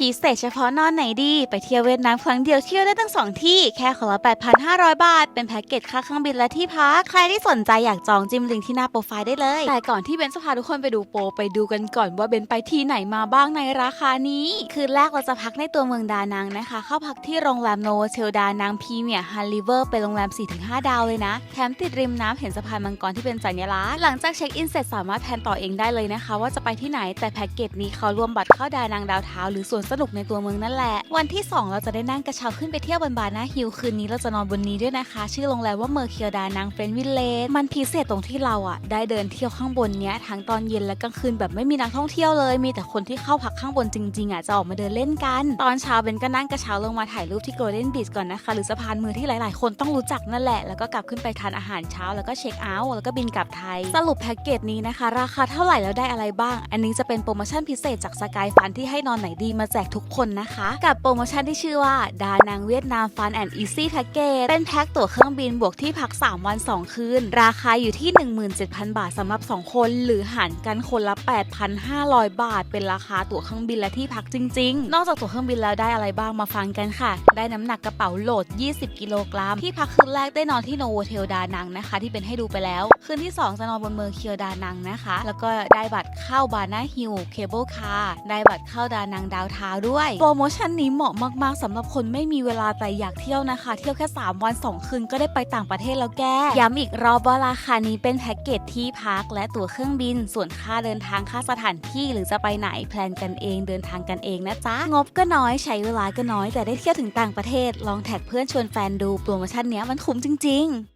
พิเศษเฉพาะนอนไหนดี ไปเที่ยวเวียดนามครั้งเดียวเที่ยวได้ตั้งสองที่ แค่คนละ 8,500 บาท เป็นแพ็กเกจค่าเครื่องบินและที่พัก ใครที่สนใจอยากจองจิ้มลิงก์ที่หน้าโปรไฟล์ได้เลย แต่ก่อนที่เบนจะพาทุกคนไปดูโปรไปดูกันก่อนว่าเบนไปที่ไหนมาบ้างในราคานี้ คืนแรกเราจะพักในตัวเมืองดานังนะคะ เข้าพักที่โรงแรมโนเทลดานังพรีเมียร์ฮันลิเวอร์เป็นโรงแรม 4-5 ดาวเลยนะ แถมติดริมน้ำเห็นสะพานมังกรที่เป็นสัญลักษณ์ หลังจากเช็คอินเสร็จสามารถแพลนต่อเองได้เลยนะคะ ว่าจะไปที่ไหน แต่แพ็กเกจนี้เขารวมบัตรเข้าดานังดาวเท้าหรือสวนสนุกในตัวเมืองนั่นแหละ วันที่ 2 เราจะได้นั่งกระเช้าขึ้นไปเที่ยวบนบานาฮิลคืนนี้เราจะนอนบนนี้ด้วยนะคะ ชื่อโรงแรมว่าเมอร์เคียวดานังเฟรนวิลเลจมันพิเศษตรงที่เราอะได้เดินเที่ยวข้างบนเนี้ยทั้งตอนเย็นและกลางคืนแบบไม่มีนักท่องเที่ยวเลย มีแต่คนที่เข้าพักข้างบนจริงๆอะจะออกมาเดินเล่นกัน ตอนเช้าเบนก็นั่งกระเช้าลงมาถ่ายรูปที่โกลเด้นบีชก่อนนะคะหรือสะพานมือที่หลายๆ คนต้องรู้จักนั่นแหละแล้วก็กลับขึ้นไปทานอาหารเช้าแล้วก็เช็คเอาท์แล้วก็บินกลับไทย สรุปแพ็กเกจนี้นะคะ ราคาเท่าไหร่แล้วได้อะไรบ้าง อันนี้จะเป็นโปรโมชั่นพิเศษจากสกายฟันที่ให้นอนไหนดีมาแจกทุกคนนะคะ กับโปรโมชั่นที่ชื่อว่า ดานังเวียดนามฟันแอนด์อีซี่แพ็กเกจเป็นแพ็กตั๋วเครื่องบินบวกที่พัก 3 วัน 2 คืน ราคาอยู่ที่ 17,000 บาทสำหรับ 2 คน หรือหารกันคนละ 8,500 บาท เป็นราคาตั๋วเครื่องบินและที่พักจริง ๆ นอกจากตั๋วเครื่องบินแล้วได้อะไรบ้างมาฟังกันค่ะ ได้น้ำหนักกระเป๋าโหลด 20 กิโลกรัม ที่พักคืนแรกได้นอนที่โนโวเทลดานังนะคะ ที่เป็นให้ดูไปแล้ว คืนที่ 2 จะนอนบนเมืองเคียวดานังนะคะ แล้วก็ได้บัตรเข้าบานาฮิลเคเบิลคาร์ได้บัตรเข้าดานังดาวเท้าด้วย โปรโมชั่นนี้เหมาะมากๆสำหรับคนไม่มีเวลาแต่อยากเที่ยวนะคะ เที่ยวแค่ 3 วัน 2 คืนก็ได้ไปต่างประเทศแล้วแกย้ำอีกรอบว่าราคานี้เป็นแพ็กเกจที่พักและตั๋วเครื่องบิน ส่วนค่าเดินทางค่าสถานที่หรือจะไปไหนแพลนกันเองเดินทางกันเองนะจ๊ะงบก็น้อยใช้เวลาก็น้อยแต่ได้เที่ยวถึงต่างประเทศ ลองแท็กเพื่อนชวนแฟนดูโปรโมชั่นเนี้ยมันคุ้มจริง ๆ